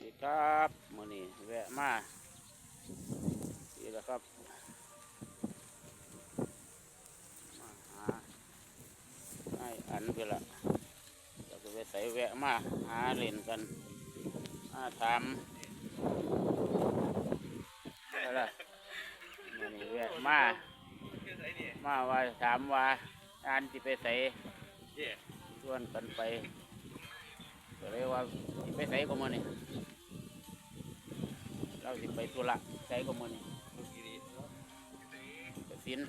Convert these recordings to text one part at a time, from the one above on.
ดีครับมื้อนี้แวะมานี่แหละครับมาหาให้อันไปละเราก็ไปใส่แวะมาหาเล่นกันมาถามอะไรมื้อนี้แวะมามาว่าถามว่าอันที่ไปใส่ชวนกันไปก็เลยว่าสิไปใส่ก็มือนี่ เราสิไปธุระใส่ก็มือนี่กสิน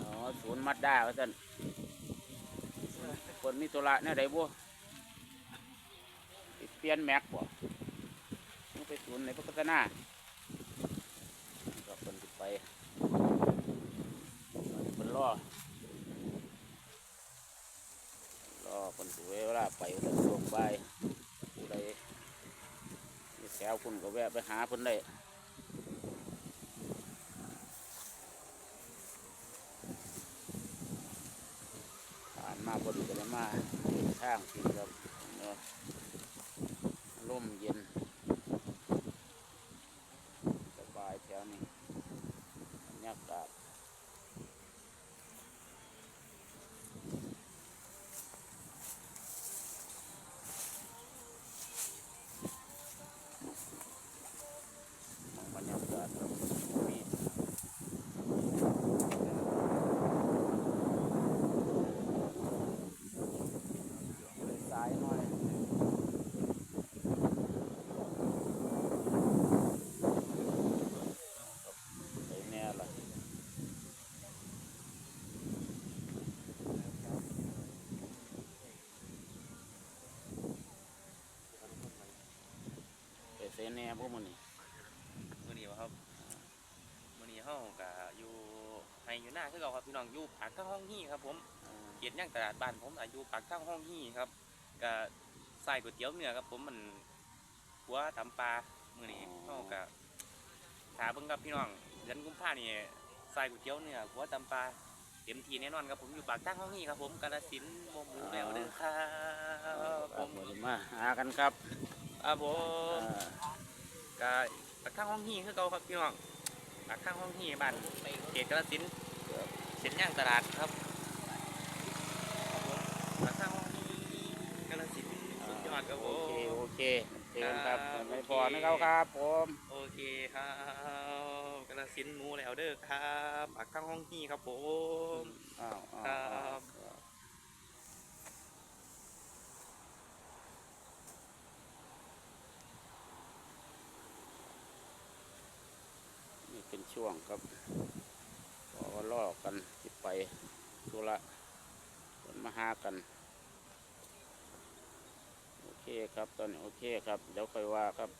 อ๋อศูนย์มัดด้าว่าท่านคนมีธุระเนี่ยใดบัวเปลี่ยนแม็กบ่มึงไปศูนย์ในพัฒนาก็คนสิไปคนรอรอคนสวยเวลาไปเรื่องส่งใบผู้ใด มีแถวคุณก็แวะไปหาเพิ่นได้ผ่านมาบนกันมาทางกินครับเนาะร่มเย็นสบายแถวนี้บรรยากาศ บรรยากาศครับมีสายหน่อยไปแน่ละ ไปเซแน่พวกมันนี่มื่อนี้บ่ครับมื่อนี้เฮาก็อยู่ให้อยู่หน้าคือเก่าครับพี่น้องอยู่ปากทางห้องฮี่ครับ ผมเกียรติย่างตลาดบ้านผมอายุปากทางห้องฮี่ครับก็ใส่ก๋วยเตี๋ยวเนื้อครับ ผมมันหัวตำปลามื่อนี้เฮาก็ถาเบิ่งครับพี่น้องเดือนกุมภานี่ใส่ก๋วยเตี๋ยวเนื้อหัวตำปลาเต็มที่แน่นอนครับผมอยู่ปากทางห้องฮี่ครับผมกาฬสินธุ์บ่หมูแล้วเด้อครับคผรับมผมมาหากันครับครับผอ่มา ก็ปากทางห้องฮี่คือเก่าครับพี่น้องปากทางห้องฮี่บ้านเขตกาฬสินธุ์เส้นย่างตลาดครับราคาห้องนี้กาลสินธุ์สุดยอดครับผโอเคมโอเคเชิญครับครับไม่โอเคพอนะครับครับผมโอเคครับกาลสินธุ์หมูแล้วเด้อครับปากทางห้องนี้ครับผมอ้าวอ้าวครับ อ้าวนี่ เป็นช่วงครับพอล่อกันจิไปธุระคนมาหากัน โอเคครับ ตอนนี้โอเคครับ เดี๋ยวค่อยว่าครับ